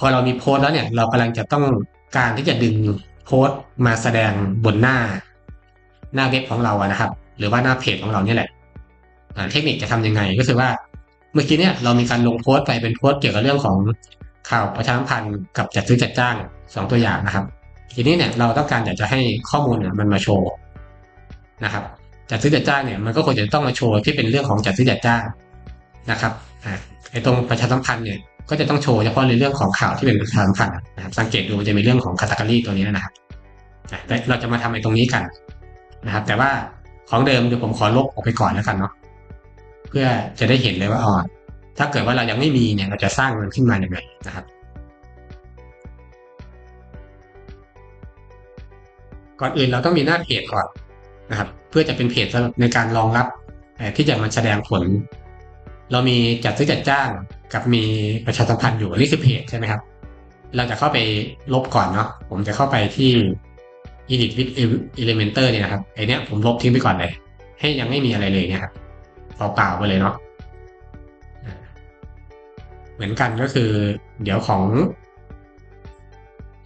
พอเรามีโพสต์แล้วเนี่ยเรากำลังจะต้องการที่จะดึงโพสต์มาแสดงบนหน้า หน้าเว็บของเราอะนะครับ หรือว่าหน้าเพจของเราเนี่ยแหละเทคนิคจะทำยังไงก็คือว่า เมื่อกี้เนี่ยเรามีการลงโพสต์ไปเป็นโพสต์เกี่ยวกับเรื่องของข่าวประชาสัมพันธ์กับจัดซื้อจัดจ้างสองตัวอย่างนะครับ ทีนี้เนี่ยเราต้องการอยากจะให้ข้อมูลเนี่ยมันมาโชว์นะครับ จัดซื้อจัดจ้างเนี่ยมันก็ควรจะต้องมาโชว์ที่เป็นเรื่องของจัดซื้อจัดจ้างนะครับไอ้ตรงประชาสัมพันธ์เนี่ย ก็จะต้องโชว์เฉพาะในเรื่องของข่าวที่เป็นประชาสัมพันธ์นะครับ สังเกตดูมันจะมีเรื่องของคาตาล็อกตัวนี้นะครับเราจะมาทำไอ้ตรงนี้กันนะครับ แต่ว่าของเดิมเดี๋ยวผมขอลบออกไปก่อนแล้วกันเนาะเพื่อจะได้เห็นเลยว่าอ๋อถ้าเกิดว่าเรายังไม่มีเนี่ยเราจะสร้างมันขึ้นมาอย่างไรนะครับ ก่อนอื่นเราต้องมีหน้าเพจก่อนนะครับ เพื่อจะเป็นเพจในการรองรับที่จะมาแสดงผล เรามีจัดซื้อจัดจ้าง กับมีประชาสัมพันธ์อยู่อันนี่คือเพจใช่ไหมครับ เราจะเข้าไปลบก่อนเนาะผมจะเข้าไปที่ edit with elementor เนี่ยนะครับไอเนี้ยผมลบทิ้งไปก่อนเลย ให้ยังไม่มีอะไรเลยเนี่ยครับเปล่าๆไปเลยเนาะเหมือนกันก็คือ เดี๋ยวของ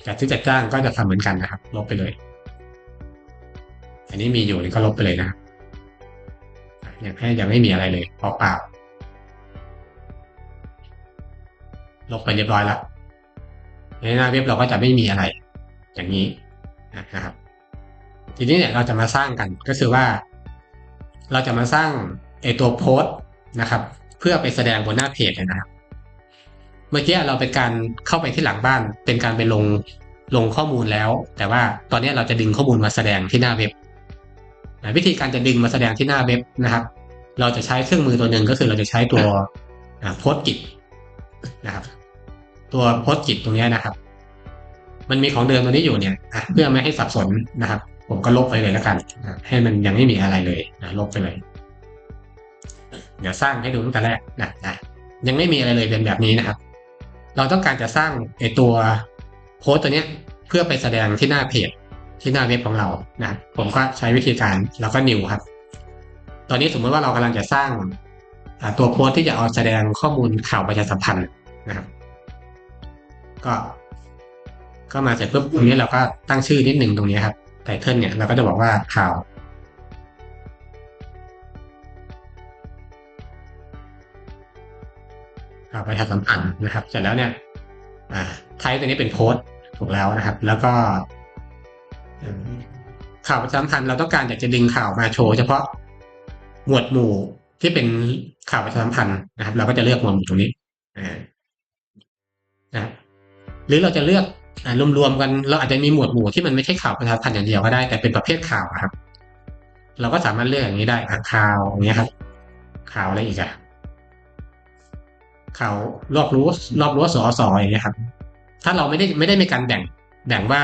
จัดซื้อจัดจ้างก็จะทำเหมือนกันนะครับ ลบไปเลย อันนี้มีอยู่นี่ก็ลบไปเลยนะครับยังให้ยังไม่มีอะไรเลยเปล่าๆ ลบไปเรียบร้อยแล้วในหน้าเว็บเราก็จะไม่มีอะไร อย่างนี้นะครับ ทีนี้เนี่ยเราจะมาสร้างกันก็คือว่า เราจะมาสร้างไอตัวโพสต์นะครับ เพื่อไปแสดงบนหน้าเพจนะครับ เมื่อกี้เราเป็นการเข้าไปที่หลังบ้าน เป็นการไปลงลงข้อมูลแล้ว แต่ว่าตอนนี้เราจะดึงข้อมูลมาแสดงที่หน้าเว็บวิธีการจะดึงมาแสดงที่หน้าเว็บนะครับ เราจะใช้เครื่องมือตัวหนึ่งก็คือเราจะใช้ตัวโพสกิจ นะครับ ตัวโพสกิจตรงนี้นะครับ มันมีของเดิมตัวนี้อยู่เนี่ยเพื่อไม่ให้สับสนนะครับ ผมก็ลบไปเลยแล้วกันให้มันยังไม่มีอะไรเลยนะลบไปเลย เดี๋ยวสร้างให้ดูตั้งแต่แรกนะนะยังไม่มีอะไรเลยเป็นแบบนี้นะครับ เราต้องการจะสร้างไอตัวโพสต์ตัวเนี้ยเพื่อไปแสดงที่หน้าเพจที่หน้าเว็บของเรานะผมก็ใช้วิธีการแล้วก็ new ครับ ตอนนี้สมมติว่าเรากำลังจะสร้าง ตัวโพสที่จะเอาแสดงข้อมูลข่าวประชาสัมพันธ์นะครับ ก็ ก็มาเสร็จปุ๊บตรงนี้เราก็ตั้งชื่อนิดหนึ่งตรงนี้ครับไตเทิลเนี่ยเราก็จะบอกว่าข่าวข่าวประชาสัมพันธ์นะครับ เสร็จแล้วเนี่ยอ่าไทป์ตัวนี้เป็นโพสถูกแล้วนะครับ แล้วก็ข่าวประชาสัมพันธ์เราต้องการอยากจะดึงข่าวมาโชว์เฉพาะหมวดหมู่ ที่เป็นข่าวประชาสัมพันธ์นะครับ เราก็จะเลือกหมวดหมู่ตรงนี้นะหรือเราจะเลือกรวมๆกันเราอาจจะมีหมวดหมู่ที่มันไม่ใช่ข่าวประชาสัมพันธ์อย่างเดียวก็ได้แต่เป็นประเภทข่าวครับ เราก็สามารถเลือกอย่างนี้ได้ข่าวอย่างเงี้ยครับ ข่าวอะไรอีกอะข่าวรอบรู้รอบรู้สอสออย่างเงี้ยครับ ถ้าเราไม่ได้ไม่ได้มีการแบ่งแบ่งว่า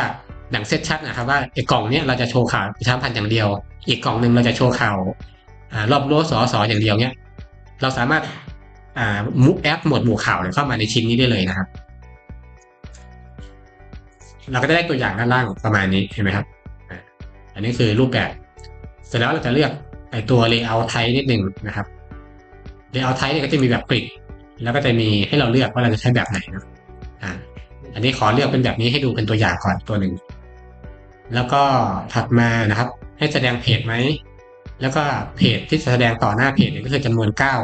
แบ่งเซตชัดนะครับว่าไอ้กล่องเนี้ยเราจะโชว์ข่าวประชาสัมพันธ์อย่างเดียว อีกกล่องหนึ่งเราจะโชว์ข่าว รอบรั้วสอสออย่างเดียวเนี้ย เราสามารถมุกแอปหมวดหมู่ข่าวเนี่ยเข้ามาในชิ้นนี้ได้เลยนะครับ เราก็จะได้ตัวอย่างด้านล่างประมาณนี้เห็นไหมครับ อันนี้คือรูปแบบ เสร็จแล้วเราจะเลือกไอตัว layout type นิดหนึ่งนะครับ layout type เนี่ยก็จะมีแบบกริดแล้วก็จะมีให้เราเลือกว่าเราจะใช้แบบไหนนะอ่า อันนี้ขอเลือกเป็นแบบนี้ให้ดูเป็นตัวอย่างก่อนตัวหนึ่ง แล้วก็ถัดมานะครับ ให้แสดงเพจไหม แล้วก็เพจที่แสดงต่อหน้าเพจเนี่ยก็คือจำนวนเก้า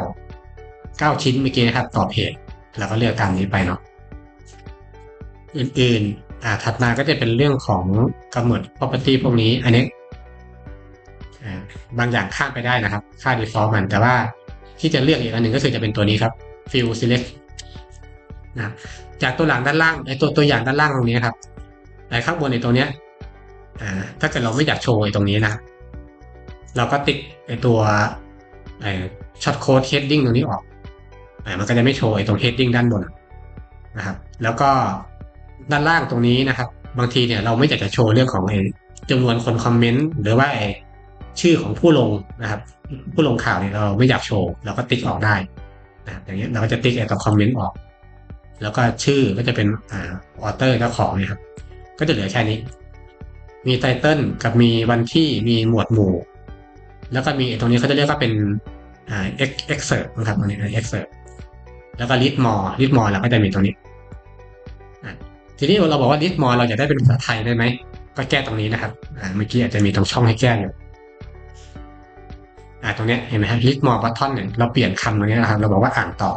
เก้าชิ้นเมื่อกี้นะครับ ต่อเพจเราก็เลือกตามนี้ไปเนาะอื่นๆอ่าถัดมาก็จะเป็นเรื่องของกำหนด property พวกนี้ อันนี้บางอย่างข้ามไปได้นะครับ ค่า default มัน แต่ว่าที่จะเลือกอีกอันหนึ่งก็คือจะเป็นตัวนี้ครับ fill select นะจากตัวหลังด้านล่างไอตัวตัวอย่างด้านล่างตรงนี้ครับไอข้างบนในตรงเนี้ยอ่าถ้าเกิดเราไม่อยากโชว์ไอตรงนี้นะ เราก็ติ๊กไอตัวไอช็อตโค้ดเฮดดิ้งตรงนี้ออกอมันก็จะไม่โชว์ไอตรงเฮดดิ้งด้านบนนะครับ แล้วก็ด้านล่างตรงนี้นะครับ บางทีเนี่ยเราไม่อยากจะโชว์เรื่องของไอจำนวนคนคอมเมนต์หรือว่าไอชื่อของผู้ลงนะครับ ผู้ลงข่าวเนี่ยเราไม่อยากโชว์เราก็ติ๊กออกได้นะครับอย่างเงี้ยเราก็จะติ๊กไอตัวคอมเมนต์ออก แล้วก็ชื่อก็จะเป็นอ่าออเตอร์เจ้าของนี่ยครับ ก็จะเหลือแค่นี้ มีไตเติลกับมีวันที่มีหมวดหมู่ แล้วก็มีตรงนี้เขาจะเรียกว่าเป็นอ่า excerpt นะครับตรงนี้ excerpt แล้วก็ read more read more เราก็จะมีตรงนี้ทีนี้เราบอกว่า list more เราจะได้เป็นภาษาไทยได้ไหมก็แก้ตรงนี้นะครับเมื่อกี้อาจจะมีตรงช่องให้แก้อยู่ตรงนี้เห็นไหมครับ list more button เนี่ยเราเปลี่ยนคำตรงนี้นะครับ เราบอกว่าอ่านต่อ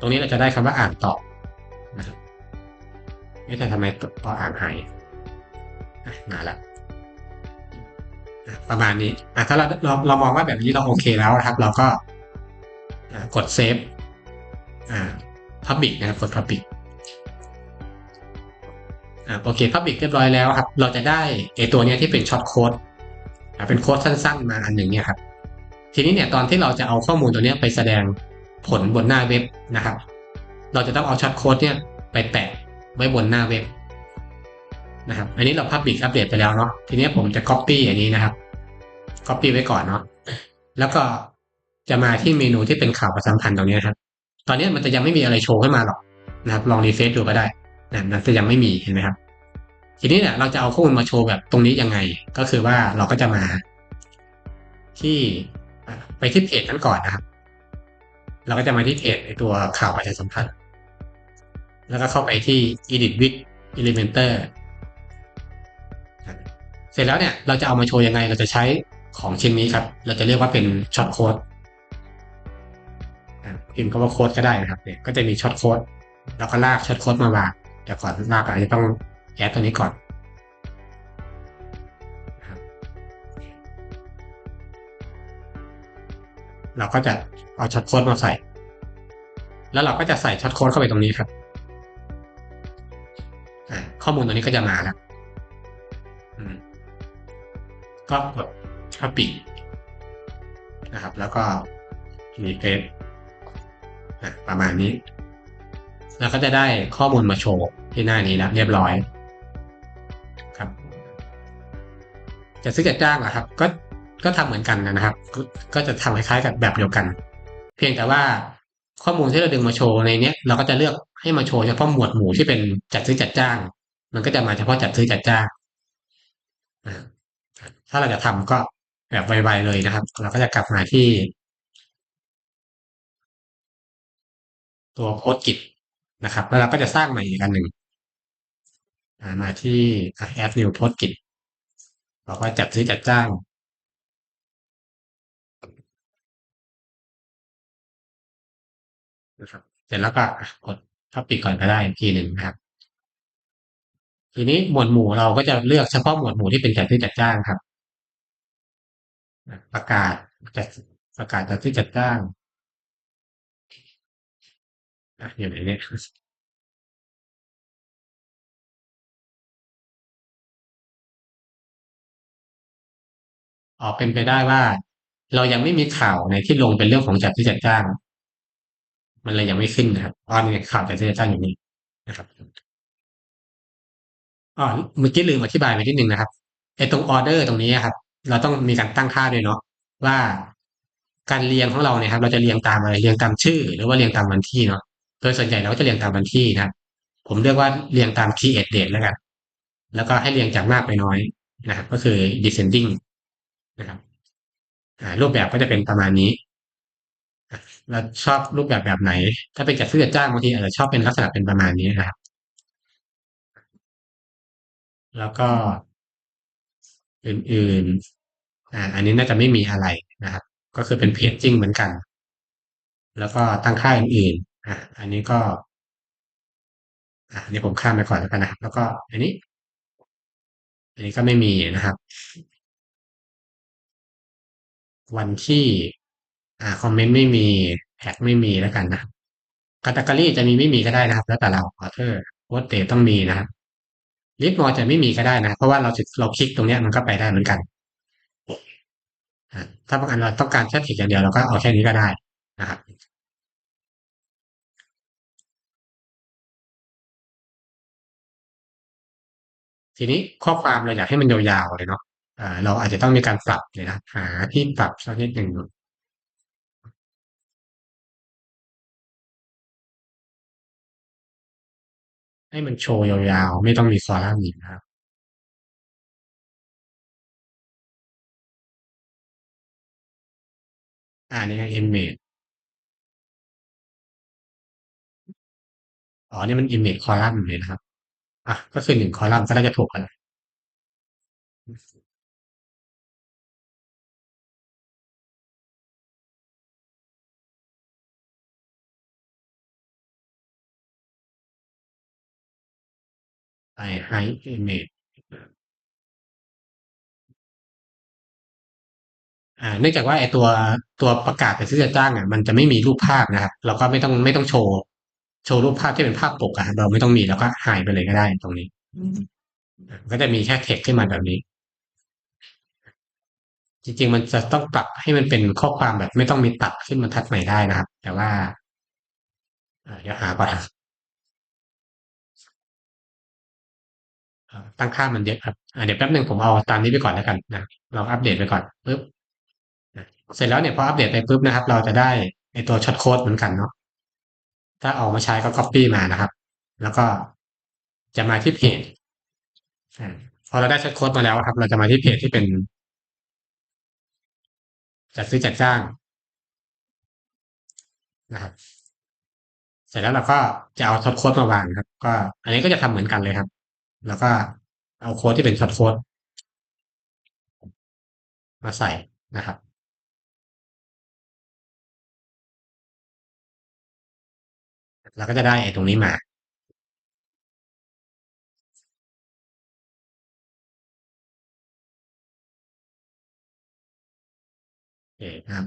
ตรงนี้เราจะได้คำว่าอ่านต่อนะครับไม่แต่ทำไมต่ออ่านหายอะมาแล้วอะ ประมาณนี้อ่ถ้าเราเราเรามองว่าแบบนี้เราโอเคแล้วนะครับ เราก็กดเซฟอ่า public นะครับกด public อ่าโอเค public เรียบร้อยแล้วครับ เราจะได้ไอตัวนี้ที่เป็นช็อตโค้ดเป็นโค้ดสั้นๆ มาอันหนึ่งเนี่ยครับ ทีนี้เนี่ยตอนที่เราจะเอาข้อมูลตัวนี้ไปแสดงผลบนหน้าเว็บนะครับ เราจะต้องเอาช็อตโค้ดเนี่ยไปแปะไว้บนหน้าเว็บ นะครับ อันนี้เรา public อัปเดตไปแล้วเนาะ ทีนี้ผมจะ copy อันนี้นะครับ copy ไว้ก่อนเนาะ แล้วก็จะมาที่เมนูที่เป็นข่าวประชาสัมพันธ์ตรงนี้นะครับ ตอนนี้มันจะยังไม่มีอะไรโชว์ขึ้นมาหรอกนะครับ ลองรีเฟซดูก็ได้นะมันจะยังไม่มีเห็นไหมครับ ทีนี้เนี่ยเราจะเอาข้อมูลมาโชว์แบบตรงนี้ยังไง ก็คือว่าเราก็จะมา ที่ไปที่เพจนั้นก่อนนะครับ เราก็จะมาที่เพจในตัวข่าวประชาสัมพันธ์ แล้วก็เข้าไปที่ edit with elementor เสร็จแล้วเนี่ยเราจะเอามาโชว์ยังไง เราจะใช้ของชิ้นนี้ครับ เราจะเรียกว่าเป็นช็อตโค้ดพิมพ์คำว่าโค้ดก็ได้นะครับเนี่ยก็จะมีช็อตโค้ดแล้วก็ลากช็อตโค้ดมาวางแต่ก่อนลากอาจจะต้องแอดตัวนี้ก่อนเราก็จะเอาช็อตโค้ดมาใส่ แล้วเราก็จะใส่ช็อตโค้ดเข้าไปตรงนี้ครับ ข้อมูลตัวนี้ก็จะมาแล้ว ก็กดเข้าปิดนะครับ แล้วก็มีเฟซประมาณนี้ แล้วก็จะได้ข้อมูลมาโชว์ที่หน้านี้แล้วเรียบร้อยครับ จะซื้อจัดจ้างเหรอครับ ก็ก็ทำเหมือนกันนะครับ ก็จะทำคล้ายๆกับแบบเดียวกัน เพียงแต่ว่าข้อมูลที่เราดึงมาโชว์ในนี้เราก็จะเลือกให้มาโชว์เฉพาะหมวดหมู่ที่เป็นจัดซื้อจัดจ้าง มันก็จะมาเฉพาะจัดซื้อจัดจ้าง ถ้าเราจะทำก็แบบไวๆเลยนะครับ เราก็จะกลับมาที่ ตัวโพสกิจนะครับ แล้วเราก็จะสร้างใหม่อีกอันหนึ่งมาที่ add new post git บอกว่าจัดซื้อจัดจ้างนะครับเสร็จแล้วก็กดท็อปิดก่อนก็ได้ทีหนึ่งนะครับ ทีนี้หมวดหมู่เราก็จะเลือกเฉพาะหมวดหมู่ที่เป็นจัดซื้อจัดจ้างครับ ประกาศจัดประกาศจัดซื้อจัดจ้างอยู่ไหนเนี่ยอ๋อเป็นไปได้ว่า เรายังไม่มีข่าวในที่ลงเป็นเรื่องของจัดซื้อจัดจ้าง มันเลยยังไม่ขึ้นนะครับอ๋อนี่ข่าวจัดซื้อจัดจ้างอยู่นี่นะครับอ๋อเมื่อกี้ลืมอธิบายไปนิดนึงนะครับไอ้ตรงออเดอร์ตรงนี้ครับ เราต้องมีการตั้งค่าด้วยเนาะว่าการเรียงของเราเนี่ยครับ เราจะเรียงตามอะไรเรียงตามชื่อ หรือว่าเรียงตามวันที่เนาะโดยส่วนใหญ่เราก็จะเรียงตามวันที่นะผมเรียกว่าเรียงตาม create date แล้วกันแล้วก็ให้เรียงจากมากไปน้อยนะครับ ก็คือ descending นะครับรูปแบบก็จะเป็นประมาณนี้เราชอบรูปแบบแบบไหน ถ้าเป็นจัดซื้อจัดจ้างบางทีอาจจะชอบเป็นลักษณะเป็นประมาณนี้นะครับ แล้วก็ อื่นๆอ่าอันนี้น่าจะไม่มีอะไรนะครับ ก็คือเป็นเพจจริงเหมือนกัน แล้วก็ตั้งค่าอื่นๆอ่าอันนี้ก็อ่านี่ผมข้ามไปก่อนแล้วกันนะครับ แล้วก็อันนี้ อันนี้ก็ไม่มีนะครับ วันที่อ่าคอมเมนต์ไม่มีแท็กไม่มีแล้วกันนะคาตาการีจะมีไม่มีก็ได้นะครับ แล้วแต่เราออเทอร์โพสเตต้องมีนะครับ ลิฟต์มอจะไม่มีก็ได้นะ เพราะว่าเราเราคลิกตรงนี้มันก็ไปได้เหมือนกัน ถ้าบางอันเราต้องการแค่คลิกอย่างเดียวเราก็เอาแค่นี้ก็ได้นะครับทีนี้ข้อความเราอยากให้มันยาวๆเลยเนาะเราอาจจะต้องมีการปรับเลยนะหาที่ปรับสักนิดหนึ่ง ให้มันโชว์ยาวๆ ไม่ต้องมีคอลัมน์อีกนะครับ อ่านี่ไง image อ๋อนี่มัน image column เลยนะครับ อะ ก็คือหนึ่งคอลัมน์ก็น่าจะถูกกัน ไป hide image อ่าเนื่องจากว่าไอตัวตัวประกาศแต่ซื้อจะจ้างอะมันจะไม่มีรูปภาพนะครับ เราก็ไม่ต้องไม่ต้องโชว์ โชว์รูปภาพที่เป็นภาพปกอะเราไม่ต้องมีแล้วก็หายไปเลยก็ได้ตรงนี้ ก็จะมีแค่เท็กขึ้นมาแบบนี้ จริง ๆ มันจะต้องปรับให้มันเป็นข้อความแบบ ไม่ต้องมีตัดขึ้นบรรทัดใหม่ได้นะครับ แต่ว่าอ่าเดี๋ยวหาก่อน ตั้งค่ามันเยอะครับเดี๋ยวแป๊บหนึ่งผมเอาตามนี้ไปก่อนแล้วกันนะเราอัปเดตไปก่อนปึ๊บเสร็จแล้วเนี่ยพออัปเดตไปปุ๊บนะครับ เราจะได้ไอตัวช็อตโค้ดเหมือนกันเนาะถ้าเอามาใช้ก็ copy มานะครับ แล้วก็จะมาที่เพจอ่าพอเราได้ช็อตโค้ดมาแล้วครับ เราจะมาที่เพจที่เป็นจัดซื้อจัดจ้างนะครับ เสร็จแล้วเราก็จะเอาช็อตโค้ดมาวางครับ ก็ อันนี้ก็จะทำเหมือนกันเลยครับ แล้วก็เอาโค้ดที่เป็นช็อตโค้ดมาใส่นะครับ เราก็จะได้ไอ้ตรงนี้มา โอเคครับ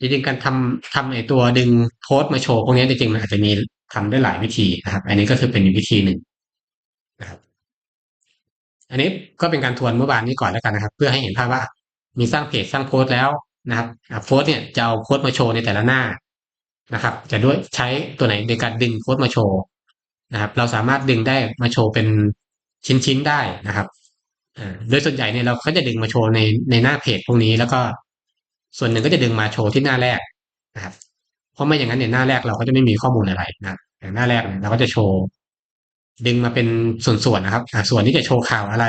จริงๆการทำทำไอตัวดึงโค้ดมาโชว์พวกนี้จริงๆมันอาจจะมีทำได้หลายวิธีนะครับ อันนี้ก็คือเป็นวิธีหนึ่ง อันนี้ก็เป็นการทวนเมื่อวานนี้ก่อนแล้วกันนะครับ เพื่อให้เห็นภาพว่ามีสร้างเพจสร้างโพสต์แล้วนะครับโพสต์เนี่ยจะเอาโค้ดมาโชว์ในแต่ละหน้านะครับ จะด้วยใช้ตัวไหนในการดึงโค้ดมาโชว์นะครับ เราสามารถดึงได้มาโชว์เป็นชิ้นๆได้นะครับโดยส่วนใหญ่เนี่ยเราก็จะดึงมาโชว์ในในหน้าเพจพวกนี้ แล้วก็ส่วนหนึ่งก็จะดึงมาโชว์ที่หน้าแรกนะครับ เพราะไม่อย่างนั้นเนี่ยหน้าแรกเราก็จะไม่มีข้อมูลอะไรนะหน้าแรกเราก็จะโชว์ ดึงมาเป็นส่วนๆนะครับอ่าส่วนที่จะโชว์ข่าวอะไร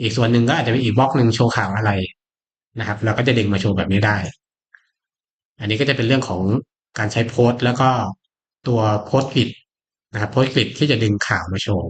อีกส่วนหนึ่งก็อาจจะมีอีกบล็อกหนึ่งโชว์ข่าวอะไรนะครับเราก็จะดึงมาโชว์แบบนี้ได้ อันนี้ก็จะเป็นเรื่องของการใช้โพสต์ แล้วก็ตัวโพสต์กริดนะครับโพสต์กริดที่จะดึงข่าวมาโชว์